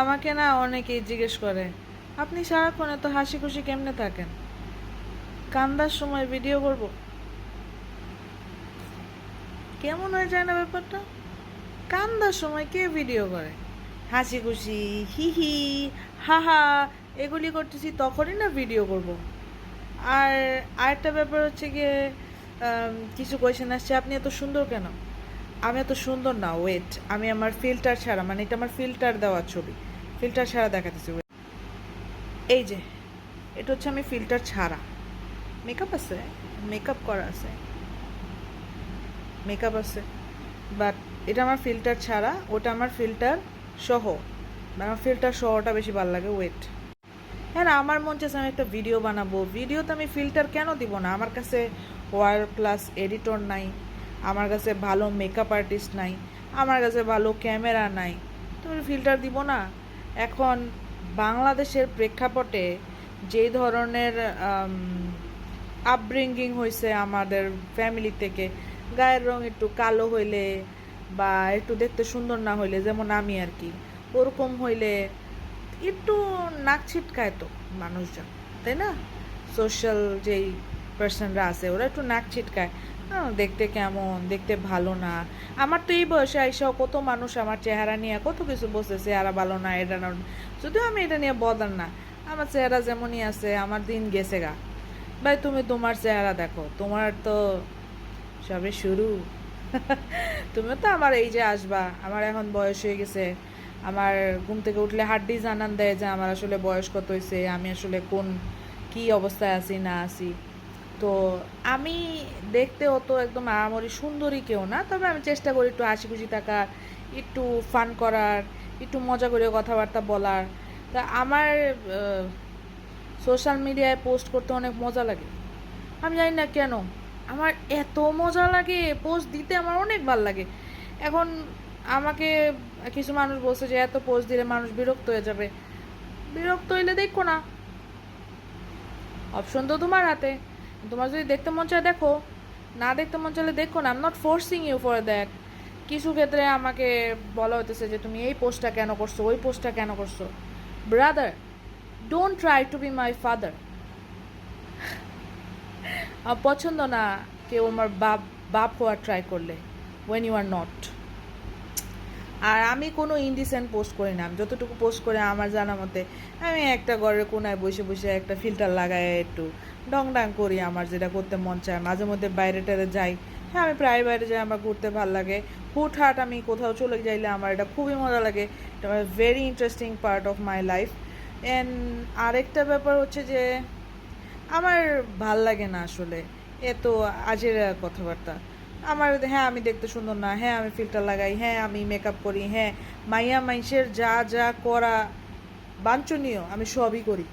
আমাকে না অনেকেই জিজ্ঞেস করে, আপনি সারাক্ষণ এত হাসি খুশি কেমনে থাকেন? কান্দার সময় ভিডিও করব? কেমন হয়ে যায় না ব্যাপারটা? কান্দার সময় কে ভিডিও করে? হাসি খুশি হি হি হা হা এগুলি করতেছি তখনই না ভিডিও করব। আর আরেকটা ব্যাপার হচ্ছে গিয়ে কিছু কোয়েশ্চেন আসছে, আপনি এত সুন্দর কেন? আমি এত সুন্দর না ওয়েট আমি আমার ফিল্টার ছাড়া মানে এটা আমার ফিল্টার দেওয়া ছবি। ফিল্টার ছাড়া দেখাতেছি wait. এই যে এটা হচ্ছে আমি ফিল্টার ছাড়া। মেকআপ আছে মেকআপ করা আছে। মেকআপ আছে বাট এটা আমার ফিল্টার ছাড়া ওটা আমার ফিল্টার সহ। মানে আমার ফিল্টার সহটা বেশি ভালো লাগে ওয়েট হ্যাঁ না, আমার মন চাইছে আমি একটা ভিডিও বানাবো। ভিডিওতে আমি ফিল্টার কেন দিব না? আমার কাছে ওয়ার ক্লাস এডিটর নাই। আমার কাছে ভালো মেকআপ আর্টিস্ট নাই, আমার কাছে ভালো ক্যামেরা নাই তুমি ফিল্টার দিব না? এখন বাংলাদেশের প্রেক্ষাপটে যেই ধরনের আপব্রিঙ্গিং হয়েছে আমাদের ফ্যামিলি থেকে, গায়ের রং একটু কালো হইলে বা একটু দেখতে সুন্দর না হইলে, যেমন আমি আর কি, ওরকম হইলে একটু নাক ছিটকায় তো মানুষজন, তাই না? সোশ্যাল যেই পার্সনরা আছে, ওরা একটু নাক ছিটকায়। দেখতে কেমন? দেখতে ভালো না। আমার তো এই বয়সে আইসাও কত মানুষ আমার চেহারা নিয়ে কত কিছু বসে চেহারা ভালো না এটা না। যদিও আমি এটা নিয়ে বদার না, আমার চেহারা যেমনই আছে, আমার দিন গেছে গা। ভাই, তুমি তোমার চেহারা দেখো, তোমার তো সবে শুরু। তুমিও তো আমার এই যে আসবা, আমার এখন বয়স হয়ে গেছে। আমার ঘুম থেকে উঠলে হাড্ডি জানান দেয় যে আমার আসলে বয়স কত হয়েছে আমি আসলে কোন, কি অবস্থায় আছি, না আছি। তো আমি দেখতে অত একদম আহামরি সুন্দরী কেউ না, তবে আমি চেষ্টা করি একটু হাসি খুশি থাকার একটু ফান করার, একটু মজা করে কথাবার্তা বলার। তা আমার সোশ্যাল মিডিয়ায় পোস্ট করতে অনেক মজা লাগে। আমি জানি না কেন, আমার এত মজা লাগে পোস্ট দিতে আমার অনেক ভালো লাগে। এখন আমাকে কিছু মানুষ বলছে যে, এত পোস্ট দিলে মানুষ বিরক্ত হয়ে যাবে। বিরক্ত হইলে দেখো না। অপশন তো তোমার হাতে। তোমার যদি দেখতে মন চায় দেখো। না দেখতে মন চাইলে দেখো না I'm not forcing you for that কিছু ক্ষেত্রে আমাকে বলা হতেছে যে তুমি এই পোস্টটা কেন করছ, ওই পোস্টটা কেন করছ। Brother don't try to be my father পছন্দ না কেউ আমার বাপ বাপ হওয়ার ট্রাই করলে ওয়েন ইউ আর নট আর আমি কোনো ইনডিসেন্ট পোস্ট করি না, আমি যতটুকু পোস্ট করে আমার জানা মতে, আমি একটা ঘরের কোনায় বসে বসে একটা ফিল্টার লাগাই একটু। ডং ডাং করি আমার যেটা করতে মন চায়। মাঝে মধ্যে বাইরে টাইরে যাই। হ্যাঁ আমি প্রায় বাইরে যাই, আমার ঘুরতে ভালো লাগে। হুটহাট আমি কোথাও চলে যাইলে আমার এটা খুবই মজা লাগে। এটা আমার very interesting part of my life and আরেকটা ব্যাপার হচ্ছে যে, আমার ভালো লাগে না আসলে। এত আজের কথাবার্তা। আমার হ্যাঁ আমি দেখতে সুন্দর না। হ্যাঁ আমি ফিল্টার লাগাই। হ্যাঁ আমি মেকআপ করি। হ্যাঁ মাইয়া মাইসের যা যা করা বাঞ্ছনীয়, আমি সবই করি।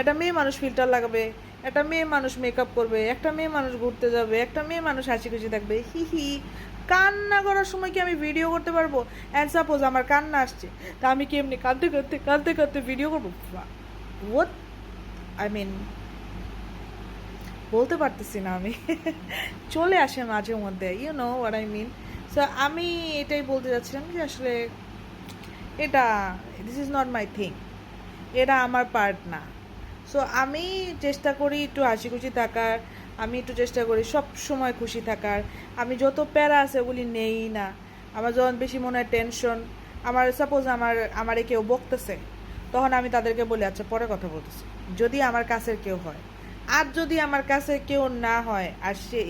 একটা মেয়ে মানুষ ফিল্টার লাগাবে, একটা মেয়ে মানুষ মেকআপ করবে, একটা মেয়ে মানুষ ঘুরতে যাবে, একটা মেয়ে মানুষ হাসি খুশি থাকবে, হি হি। কান্না করার সময় কি আমি ভিডিও করতে পারব? অ্যান্ড সাপোজ আমার কান্না আসছে, তা আমি কি এমনি কাঁদতে কাঁদতে কাঁদতে কাঁদতে ভিডিও করব? ওয়াট আই মিন বলতে পারতেছি না আমি। চলে আসে মাঝে মধ্যে you know what I mean so আমি এটাই বলতে যাচ্ছিলাম যে আসলে এটা this is not my thing এটা আমার পার্ট না। সো আমি চেষ্টা করি একটু হাসি খুশি থাকার, আমি একটু চেষ্টা করি সব সময় খুশি থাকার। আমি যত প্যারা আছে ওগুলি নেই না। আমার যখন বেশি মনে হয় টেনশন আমার সাপোজ আমার, আমারে কেউ বকতেছে, তখন আমি তাদেরকে বলি আচ্ছা পরে কথা বলতেছি। যদি আমার কাছের কেউ হয়। আর যদি আমার কাছে কেউ না হয়, আর সে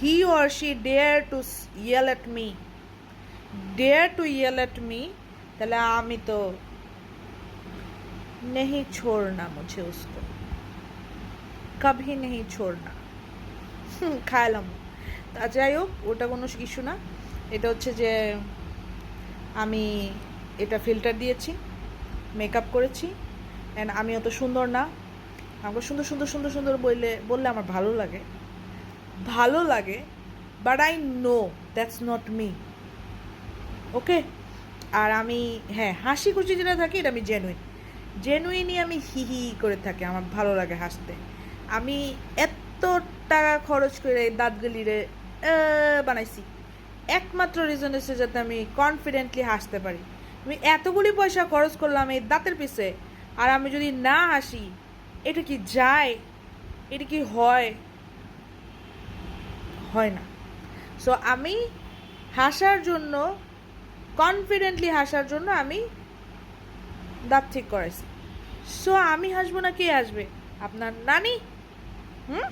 he or she dare to yell at me dare to yell at me তাহলে আমি তো नहीं छोड़ना मुझे उसको कभी नहीं छोड़ना হুম, খাইলাম তা যাই হোক ওটা কোনো ইস্যু না এটা হচ্ছে যে আমি এটা ফিল্টার দিয়েছি মেকআপ করেছি অ্যান্ড আমি অত সুন্দর না আমাকে সুন্দর সুন্দর সুন্দর সুন্দর বললে বললে আমার ভালো লাগে ভালো লাগে but I know that's not me okay আর আমি হ্যাঁ হাসি খুশি যেটা থাকি এটা আমি জেনুইন জেনুইনই আমি হি হি করে থাকি, আমার ভালো লাগে হাসতে। আমি এত টাকা খরচ করে দাঁতগুলিরে বানাইছি। একমাত্র রিজন হচ্ছে যাতে আমি কনফিডেন্টলি হাসতে পারি। আমি এতগুলি পয়সা খরচ করলাম এই দাঁতের পিছে, আর আমি যদি না হাসি, এটা কি যায়? এটা কি হয়? হয় না। সো আমি হাসার জন্য কনফিডেন্টলি হাসার জন্য আমি দাঁত ঠিক করাইছি। সো আমি হাসবো না কে আসবে আপনার নানি? হুম?